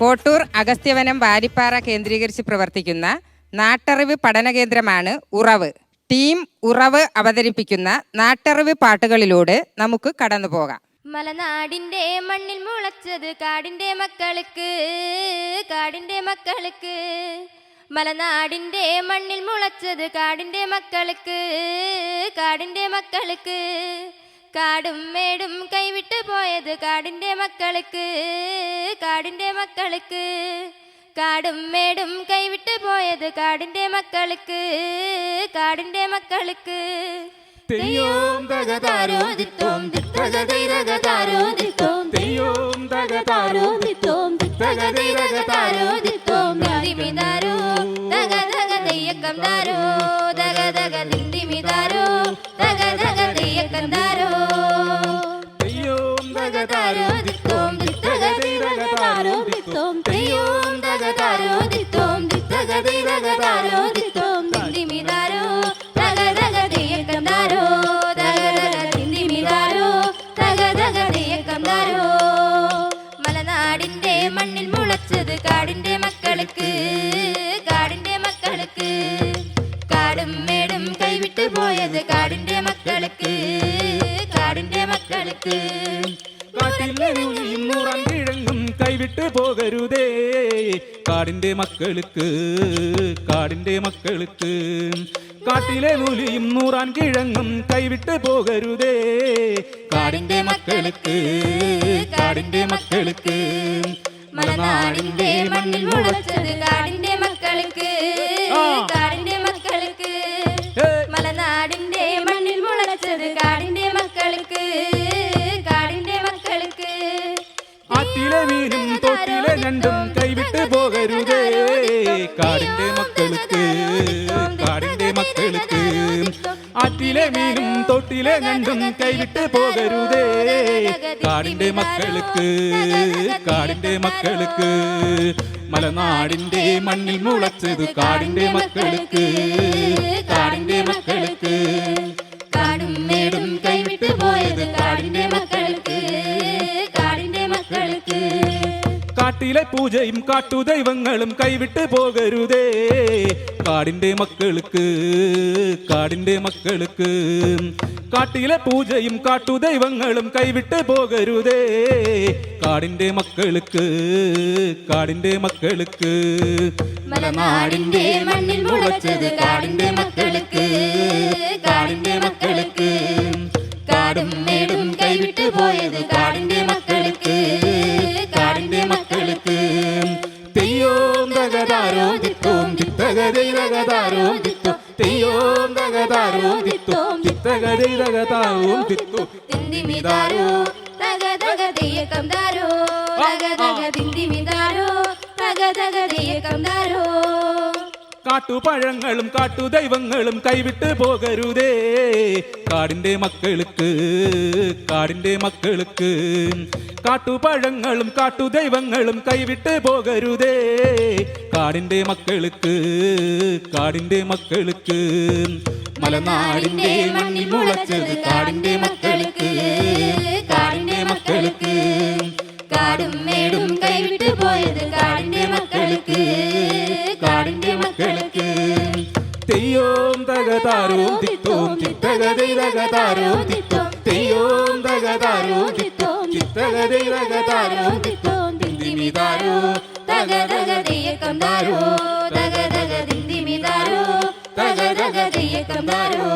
കോട്ടൂർ അഗസ്ത്യവനം വാരിപ്പാറ കേന്ദ്രീകരിച്ച് പ്രവർത്തിക്കുന്ന നാട്ടറിവ് പഠന കേന്ദ്രമാണ് ഉറവ്. ടീം ഉറവ് അവതരിപ്പിക്കുന്ന നാട്ടറിവ് പാട്ടുകളിലൂടെ നമുക്ക് കടന്നു പോകാം. മലനാടിന്റെ മണ്ണിൽ മുളച്ചത് കാടിന്റെ മക്കൾക്ക് കാടിന്റെ മക്കൾക്ക്. മലനാടിന്റെ മണ്ണിൽ മുളച്ചത് കാടിന്റെ മക്കൾക്ക് കാടിന്റെ മക്കൾക്ക്. കാടും മേടും കൈവിട്ട് പോയത് കാടിന്റെ മക്കൾക്ക് കാടിന്റെ മക്കൾക്ക്. കാടും മേടും കൈവിട്ട് പോയത് കാടിന്റെ മക്കൾക്ക് കാടിന്റെ മക്കൾക്ക്. തെയ്യോം തകതാരോ ദിത്തോം ദിത്തകതൈരകതാരോ ദിത്തോം തെയ്യോം തകതാരോ ദിത്തോം ദിത്തകതൈരകതാരോ ദിത്തോം ദിമിതാരോ ദഗ തെയ്യക്കം മലനാടിന്റെ മണ്ണിൽ മുളച്ചത് കാടിന്റെ മക്കൾക്ക് കാടിന്റെ മക്കൾക്ക്. കാടും മേടും കൈവിട്ട് പോയത് കാടിന്റെ മക്കൾക്ക് കാടിന്റെ മക്കൾക്ക്. കാട്ടിലെയും നൂറാം കിഴങ്ങും കൈവിട്ട് പോകരുതേ. കാടിന്റെ മക്കൾക്ക് കാടിന്റെ മക്കൾക്ക്. കാട്ടിലെ നൂലിയും നൂറാൻ കിഴങ്ങും കൈവിട്ട് പോകരുതേ. കാടിന്റെ മക്കൾക്ക് കാടിന്റെ മക്കൾക്ക് മലനാടിന്റെ മണ്ണിൽ മുളച്ചത് കാടിന്റെ മക്കൾക്ക് കാടിന്റെ മക്കൾക്ക് മലനാടിന്റെ മണ്ണിൽ മുളച്ചത് കാടിന്റെ മക്കൾക്ക് കാടിന്റെ മക്കൾക്ക്. ആറ്റിലെ മീനും തോട്ടിലെ ഞണ്ടും കൈവിട്ട് പോകരുതേ. മക്കൾക്ക് ആറ്റിലെ മീനും തൊട്ടിലെ ഞണ്ടും കൈവിട്ട് പോകരുതേ. കാടിന്റെ മക്കൾക്ക് കാടിന്റെ മക്കൾക്ക്. മലനാടിന്റെ മണ്ണിൽ മുളച്ചത് കാടിന്റെ മക്കൾക്ക്. കാട്ടിലെ പൂജയും കാട്ടു ദൈവങ്ങളും കൈവിട്ട് പോകരുതേ. കാടിന്റെ മക്കൾക്ക് കാടിന്റെ മക്കൾക്ക് കാട്ടിലെ പൂജയും കാട്ടു ദൈവങ്ങളും കൈവിട്ട് പോകരുതേ. കാടിന്റെ മക്കൾക്ക് കാടിന്റെ മക്കൾക്ക്. മലനാടിന്റെ മണ്ണിൽ മുളച്ചത് കാടിന്റെ മക്കൾക്ക്. ചിത്തകതൈരകതാരോ തിത്തു തെയ്യോം തകതാരവും ദിത്തോം ചിത്തകതൈരകതാരോ തിത്തു തിന്തിമിതാരോ തക തക തെയ്യക്കം ദാരോ തക തക തിന്തിമിതാരോ തക തക തെയ്യക്കം ദാരോ കാട്ടുപഴങ്ങളും കാട്ടുദൈവങ്ങളും കൈവിട്ട് പോകരുതേ. കാടിന്റെ മക്കൾക്ക് കാടിന്റെ മക്കൾക്ക് കാട്ടുപഴങ്ങളും കാട്ടുദൈവങ്ങളും കൈവിട്ട് പോകരുതേ. കാടിന്റെ മക്കൾക്ക് കാടിന്റെ മക്കൾക്ക് മലനാടിന്റെ മണ്ണിൽ മുളച്ചത് കാടിന്റെ മക്കൾക്ക് കാടിന്റെ മക്കൾക്ക്. കാടും മേടും കൈവിട്ട് പോയത് കാടിന്റെ മക്കൾക്ക്. ചിത്തകതൈരകതാരോം ദിത്തോം തെയ്യോം തകതാരോം ദിത്തോം ചിത്തകതൈരകതാരോം ദിത്തോം ദിന്ദിമിതാരോ തക തക തെയ്യക്കം ദാരോ തക തക തിന്തിമിതാരോ തക തക തെയ്യക്കം ദാരോ